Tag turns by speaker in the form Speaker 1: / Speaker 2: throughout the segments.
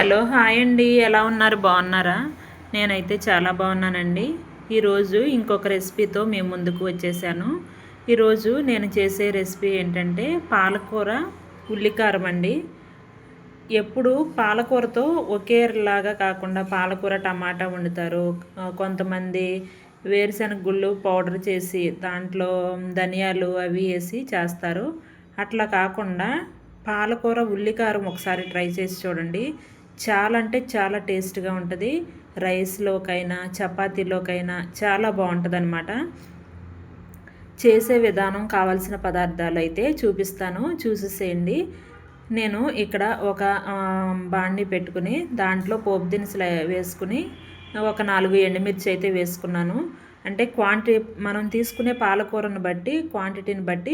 Speaker 1: Hello hi అండి. ఎలా ఉన్నారు? బాగున్నారా? నేనైతే చాలా బాగున్నానండి. ఈరోజు ఇంకొక రెసిపీతో మేము ముందుకు వచ్చేసాను. ఈరోజు నేను చేసే రెసిపీ ఏంటంటే పాలకూర ఉల్లికారం అండి ఎప్పుడు పాలకూరతో ఒకేలాగా కాకుండా పాలకూర టమాటా వండుతారు. కొంతమంది వేరుశనగ గుళ్ళు పౌడర్ చేసి దాంట్లో ధనియాలు అవి వేసి చేస్తారు. అట్లా కాకుండా పాలకూర ఉల్లికారం ఒకసారి ట్రై చేసి చూడండి. చాలా అంటే చాలా టేస్ట్గా ఉంటుంది. రైస్లోకైనా చపాతీలోకైనా చాలా బాగుంటుంది అనమాట చేసే విధానం కావాల్సిన పదార్థాలు అయితే చూపిస్తాను. చూసేసేయండి. నేను ఇక్కడ ఒక బాండి పెట్టుకుని దాంట్లో పోపు దినుసులు వేసుకుని ఒక నాలుగు ఎండుమిర్చి అయితే వేసుకున్నాను. అంటే క్వాంటిటీ మనం తీసుకునే పాలకూరను బట్టి క్వాంటిటీని బట్టి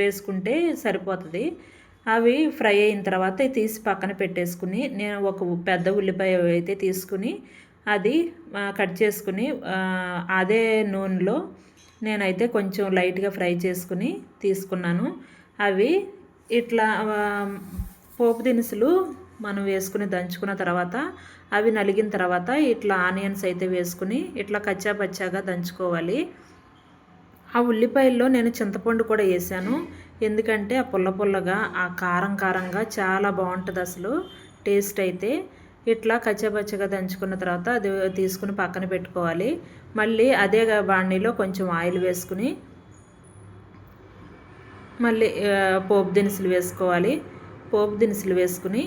Speaker 1: వేసుకుంటే సరిపోతుంది. అవి ఫ్రై అయిన తర్వాత తీసి పక్కన పెట్టేసుకుని నేను ఒక పెద్ద ఉల్లిపాయ అయితే తీసుకుని అది కట్ చేసుకుని అదే నూనెలో నేనైతే కొంచెం లైట్గా ఫ్రై చేసుకుని తీసుకున్నాను. అవి ఇట్లా పోపు దినుసులు మనం వేసుకుని దంచుకున్న తర్వాత అవి నలిగిన తర్వాత ఇట్లా ఆనియన్స్ అయితే వేసుకుని ఇట్లా కచ్చా పచ్చాగా దంచుకోవాలి. ఆ ఉల్లిపాయల్లో నేను చింతపండు కూడా వేసాను. ఎందుకంటే ఆ పుల్ల పుల్లగా ఆ కారం కారంగా చాలా బాగుంటుంది అసలు. టేస్ట్ అయితే ఇట్లా కచ్చబచ్చగా దంచుకున్న తర్వాత అది తీసుకుని పక్కన పెట్టుకోవాలి. మళ్ళీ అదే బాణీలో కొంచెం ఆయిల్ వేసుకుని మళ్ళీ పోపు దినుసులు వేసుకోవాలి. పోపు దినుసులు వేసుకుని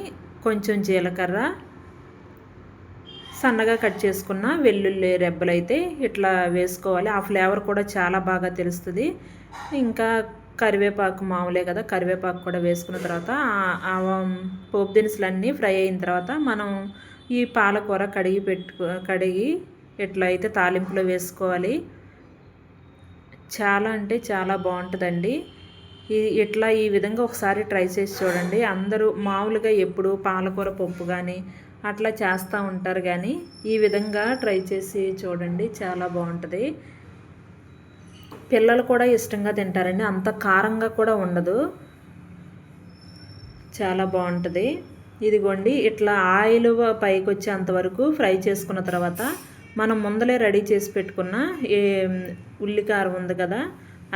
Speaker 1: కొంచెం జీలకర్ర సన్నగా కట్ చేసుకున్న వెల్లుల్లి రెబ్బలు అయితే ఇట్లా వేసుకోవాలి. ఆ ఫ్లేవర్ కూడా చాలా బాగా తెలుస్తుంది. ఇంకా కరివేపాకు మామూలే కదా కరివేపాకు కూడా వేసుకున్న తర్వాత పోపు దినుసులన్నీ ఫ్రై అయిన తర్వాత మనం ఈ పాలకూర కడిగి పెట్టుకో కడిగి ఇట్లా అయితే తాలింపులో వేసుకోవాలి చాలా అంటే చాలా బాగుంటుందండి. ఈ ఇట్లా ఈ విధంగా ఒకసారి ట్రై చేసి చూడండి. అందరూ మామూలుగా ఎప్పుడు పాలకూర పప్పు కానీ అట్లా చేస్తూ ఉంటారు కానీ ఈ విధంగా ట్రై చేసి చూడండి చాలా బాగుంటుంది. పిల్లలు కూడా ఇష్టంగా తింటారండి. అంత కారంగా కూడా ఉండదు. చాలా బాగుంటుంది. ఇదిగోండి ఇట్లా ఆయిల్ పైకి వచ్చేంతవరకు ఫ్రై చేసుకున్న తర్వాత మనం ముందలే రెడీ చేసి పెట్టుకున్న ఉల్లికారం ఉంది కదా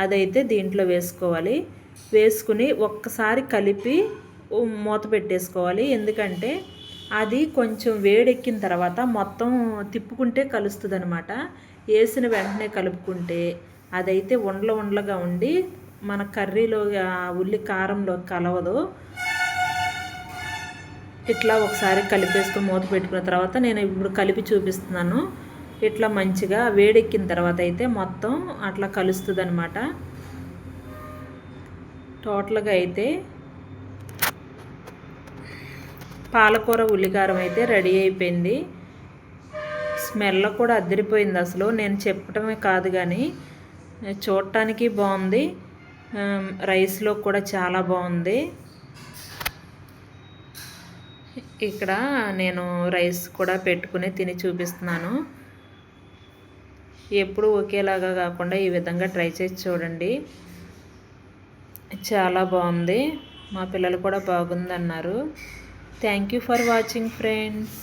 Speaker 1: అదైతే దీంట్లో వేసుకోవాలి. వేసుకుని ఒక్కసారి కలిపి మూత పెట్టేసుకోవాలి. ఎందుకంటే అది కొంచెం వేడెక్కిన తర్వాత మొత్తం తిప్పుకుంటే కలుస్తుంది అనమాట వేసిన వెంటనే కలుపుకుంటే అదైతే ఉండలు ఉండలుగా ఉండి మన కర్రీలో ఉల్లి కారంలో కలవదు. ఇట్లా ఒకసారి కలిపేసుకొని మూత పెట్టుకున్న తర్వాత నేను ఇప్పుడు కలిపి చూపిస్తున్నాను. ఇట్లా మంచిగా వేడెక్కిన తర్వాత అయితే మొత్తం అట్లా కలుస్తుంది అనమాట టోటల్గా అయితే పాలకూర ఉల్లికారం అయితే రెడీ అయిపోయింది. స్మెల్ కూడా అద్దరిపోయింది అసలు. నేను చెప్పటమే కాదు కానీ చూడటానికి బాగుంది. రైస్లో కూడా చాలా బాగుంది. ఇక్కడ నేను రైస్ కూడా పెట్టుకుని తిని చూపిస్తున్నాను. ఎప్పుడు ఒకేలాగా కాకుండా ఈ విధంగా ట్రై చేసి చూడండి. చాలా బాగుంది. మా పిల్లలు కూడా బాగుంది అన్నారు thank you for watching friends.